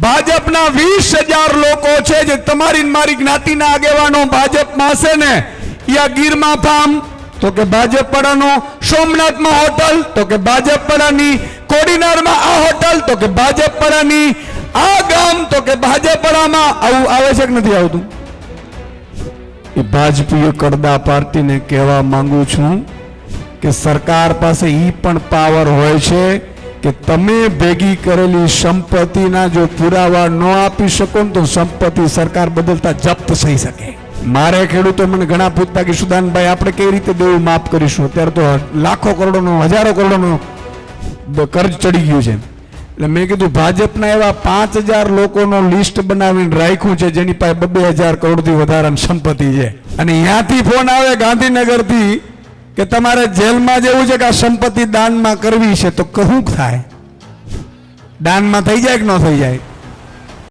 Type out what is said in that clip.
ભાજપના વીસ હજાર લોકો છે જે તમારી મારી જ્ઞાતિના આગેવાનો ભાજપમાં હશે ને યા ગીરમાં ફાર્મ તો કે ભાજપ સોમનાથમાં હોટલ, તો કે ભાજપ કોડીનારમાં આ હોટલ, તો કે ભાજપ આ ગામ, તો કે ભાજપડામાં આવું આવે છે કે નથી આવતું? એ ભાજપીય કરદા પાર્ટીને કહેવા માંગુ છું કે સરકાર પાસે ઈ પણ પાવર હોય છે કે તમે ભેગી કરેલી સંપત્તિના જો પુરાવા ન આપી શકો ને તો સંપત્તિ સરકાર બદલતા જપ્ત થઈ શકે. મારે ખેડૂતો મને ઘણા પૂછતા કે, સુદાનભાઈ, આપણે કઈ રીતે દેવું માફ કરીશું? અત્યારે તો લાખો કરોડોનો, હજારો કરોડોનો કર્જ ચડી ગયું છે. એટલે મેં કીધું, ભાજપના એવા પાંચ હજાર લોકોનો લિસ્ટ બનાવીને રાખ્યું છે, જેની પાસે બબે હજાર કરોડથી વધારાની સંપત્તિ છે. અને ત્યાંથી ફોન આવે ગાંધીનગરથી કે તમારે જેલમાં જેવું છે કે આ સંપત્તિ દાનમાં કરવી છે, તો કહું થાય. દાનમાં થઈ જાય કે ન થઈ જાય?